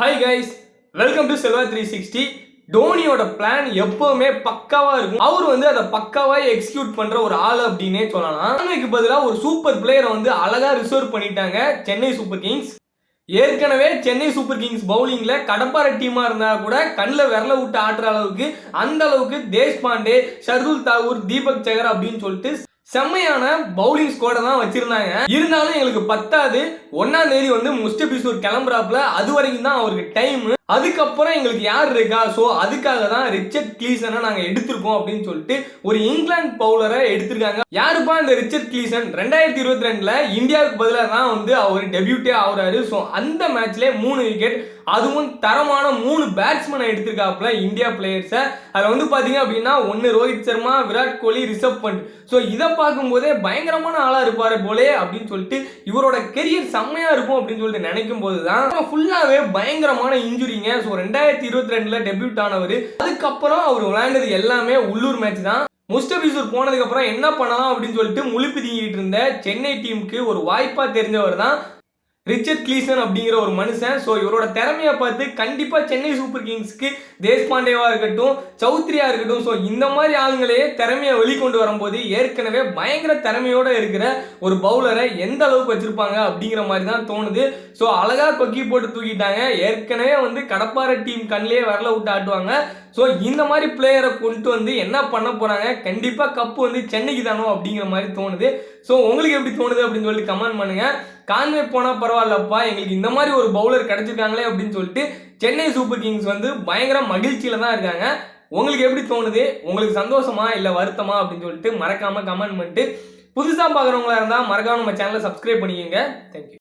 Hi guys welcome to Selva three sixty டோனியோட plan எப்பவுமே பக்காவா இருக்கும். அவர் வந்து அதை பக்காவா எக்ஸிக்யூட் பண்ற ஒரு ஆள் அப்படின்னே சொல்லலாம். அவனுக்கு பதிலாக ஒரு சூப்பர் பிளேயரை வந்து அழகா ரிசர்வ் பண்ணிட்டாங்க சென்னை சூப்பர் கிங்ஸ் ஏற்கனவே சென்னை சூப்பர் கிங்ஸ் பவுலிங்கில் கடப்பார டீமாக இருந்தால் கூட கண்ணில் விரல விட்டு ஆட்டுற அளவுக்கு அந்த அளவுக்கு தேஷ்பாண்டே ஷர்துல் தாகூர் தீபக் சகர் அப்படின்னு சொல்லிட்டு செம்மையான பவுலிங் ஸ்குவாடை தான் வச்சிருந்தாங்க. இருந்தாலும் எங்களுக்கு பத்தாது. ஒன்னாம் தேதி வந்து முஸ்டபிசூர் கிளம்புறாப்புல. அது வரைக்கும் தான் அவருக்கு டைம் அதுக்கப்புறம் எங்களுக்கு யார் இருக்கா? ஸோ அதுக்காக தான் ரிச்சர்ட் கிளீசனை நாங்கள் எடுத்திருக்கோம் அப்படின்னு சொல்லிட்டு ஒரு இங்கிலாந்து பவுலரை எடுத்திருக்காங்க. யாருப்பா இந்த ரிச்சர்ட் கிளீசன்? ரெண்டாயிரத்தி இருபத்தி ரெண்டுல இந்தியாவுக்கு பதிலாக தான் வந்து அவர் டெபியூட்டே ஆகுறாரு. ஸோ அந்த மேட்ச்லேயே மூணு விக்கெட் அதுவும் தரமான மூணு பேட்ஸ்மேனை எடுத்திருக்காப்புல இந்தியா பிளேயர்ஸை அதில் வந்து பார்த்தீங்க அப்படின்னா ஒன்று ரோஹித் சர்மா விராட் கோலி ரிஷப் பண்ட் ஸோ இதை பார்க்கும்போதே பயங்கரமான ஆளாக இருப்பார் போலே அப்படின்னு சொல்லிட்டு இவரோட கெரியர் செம்மையாக இருக்கும் அப்படின்னு சொல்லிட்டு நினைக்கும் போது தான் ஃபுல்லாகவே பயங்கரமான இன்ஜுரிங்க ஸோ ரெண்டாயிரத்தி இருபத்தி ரெண்டில் டெபியூட் ஆனவர். அதுக்கப்புறம் அவர் விளையாண்டது எல்லாமே உள்ளூர் மேட்ச் தான். முஸ்டபிசூர் போனதுக்கு அப்புறம் என்ன பண்ணலாம் அப்படின்னு சொல்லிட்டு முழிப்பு தீங்கிட்டு இருந்த சென்னை டீமுக்கு ஒரு வாய்ப்பா தெரிஞ்சவர் தான் ரிச்சர்ட் கிளீசன் அப்படிங்கிற ஒரு மனுஷன். ஸோ இவரோட திறமையை பார்த்து கண்டிப்பாக சென்னை சூப்பர் கிங்ஸ்க்கு தேஷ்பாண்டேவா இருக்கட்டும் சௌத்ரியா இருக்கட்டும். ஸோ இந்த மாதிரி ஆளுங்களையே திறமையை வெளிக்கொண்டு வரும்போது ஏற்கனவே பயங்கர திறமையோட இருக்கிற ஒரு பவுலரை எந்த அளவுக்கு வச்சிருப்பாங்க அப்படிங்கிற மாதிரி தான் தோணுது. ஸோ அழகா கொக்கி போட்டு தூக்கிட்டாங்க. ஏற்கனவே வந்து கடப்பாறை டீம் கண்ணிலே வரல விட்டு ஆட்டுவாங்க. ஸோ இந்த மாதிரி பிளேயரை கொண்டு வந்து என்ன பண்ண போகிறாங்க கண்டிப்பாக கப்பு வந்து சென்னைக்கு தானோ அப்படிங்கிற மாதிரி தோணுது. ஸோ உங்களுக்கு எப்படி தோணுது அப்படின்னு சொல்லிட்டு கமெண்ட் பண்ணுங்கள் கான்வே போனால் பரவாயில்லப்பா எங்களுக்கு இந்த மாதிரி ஒரு பவுலர் கிடச்சிருக்காங்களே அப்படின்னு சொல்லிட்டு சென்னை சூப்பர் கிங்ஸ் வந்து பயங்கர மகிழ்ச்சியில் தான் இருக்காங்க. உங்களுக்கு எப்படி தோணுது? உங்களுக்கு சந்தோஷமா இல்லை வருத்தமா அப்படின்னு சொல்லிட்டு மறக்காமல் கமெண்ட் பண்ணிட்டு புதுசாக பார்க்குறவங்களா இருந்தால் மறக்காம நம்ம சேனலை சப்ஸ்கிரைப் பண்ணிக்கோங்க. தேங்க்யூ